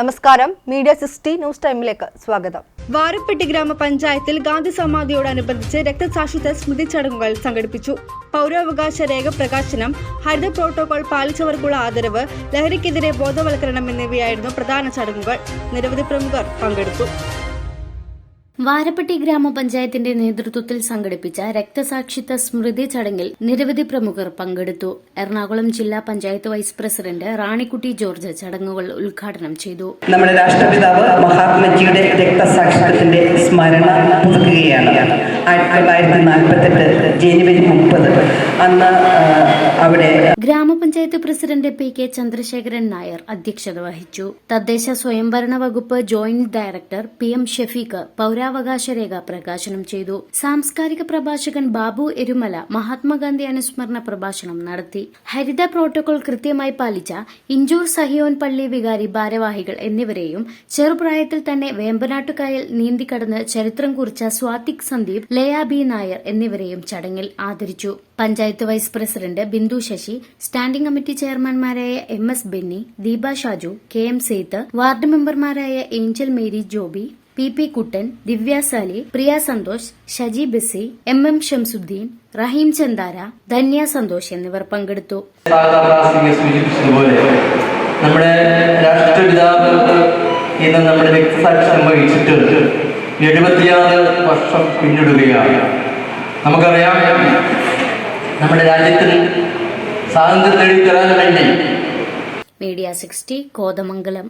നമസ്കാരം. Media sixty news ടൈമിലേക്ക് സ്വാഗതം. വാരപ്പെട്ടി ഗ്രാമപഞ്ചായത്തിൽ ഗാന്ധി സമാധിയോടനുബന്ധിച്ച് രക്തസാക്ഷിത്വ സ്മൃതി ചടങ്ങുകൾ സംഘടിപ്പിച്ചു. പൗരാവകാശ രേഖ പ്രകാശനം ഹരിത പ്രോട്ടോകോൾ പാലിച്ചവർക്കുള്ള ആദരവ് ലഹരിക്കെതിരെ ബോധവൽക്കരണം എന്നിവയായിരുന്നു പ്രധാന ചടങ്ങുകൾ. നിരവധി പ്രമുഖർ പങ്കെടുത്തു. വാരപ്പട്ടി ഗ്രാമപഞ്ചായത്തിന്റെ നേതൃത്വത്തിൽ സംഘടിപ്പിച്ച രക്തസാക്ഷിത്വ സ്മൃതി ചടങ്ങിൽ നിരവധി പ്രമുഖർ പങ്കെടുത്തു. എറണാകുളം ജില്ലാ panchayat vice president Ranikutty George ചടങ്ങുകൾ ഉദ്ഘാടനം ചെയ്തു. നമ്മുടെ രാഷ്ട്രപിതാവ് മഹാത്മജിയുടെ രക്തസാക്ഷിത്വത്തിന്റെ സ്മരണ പുതുക്കുകയാണ്. ആയിരത്തി തൊള്ളായിരത്തി നാൽപ്പത്തെട്ട് ജനുവരി അന്ന് അവിടെ grama panchayat president P K Chandrasekharan Nair അധ്യക്ഷത വഹിച്ചു. തദ്ദേശ സ്വയംഭരണ വകുപ്പ് joint director P M Shefeek പൌരാവകാശ രേഖ പ്രകാശനം ചെയ്തു. സാംസ്കാരിക പ്രഭാഷകൻ ബാബു എരുമല മഹാത്മാഗാന്ധി അനുസ്മരണ പ്രഭാഷണം നടത്തി. ഹരിത പ്രോട്ടോകോൾ കൃത്യമായി പാലിച്ച ഇഞ്ചൂർ സഹിയോൻ പള്ളി വികാരി ഭാരവാഹികൾ എന്നിവരെയും ചെറുപ്രായത്തിൽ തന്നെ വേമ്പനാട്ടുകായൽ നീന്തിക്കടന്ന് ചരിത്രം കുറിച്ച സ്വാതിക് സന്ദീപ് ലയാബി നായർ എന്നിവരെയും ചടങ്ങിൽ ആദരിച്ചു. Panchayat vice president Bindu Sasi standing committee ചെയർമാൻമാരായ M S Benny Deepa Shaju K M Saith ward മെമ്പർമാരായ Angel Mary Joby P P Kuttan Divya Sali Priya Santhosh Shaji Basi M M Shamsuddin Raheem Chandara Dhanya Santhosh എന്നിവർ പങ്കെടുത്തു. നമ്മുടെ രാഷ്ട്രപിതാവ് ഇന്ന് നമ്മുടെ രക്തസാക്ഷ്യം വഹിച്ചിട്ട് എഴുപത്തിയാറ് വർഷം പിന്നിടുകയാണ്. നമുക്കറിയാം നമ്മുടെ രാജ്യത്തിൽ സ്വാതന്ത്ര്യം നേടിത്തരാൻ വേണ്ടി. Media sixty Kothamangalam.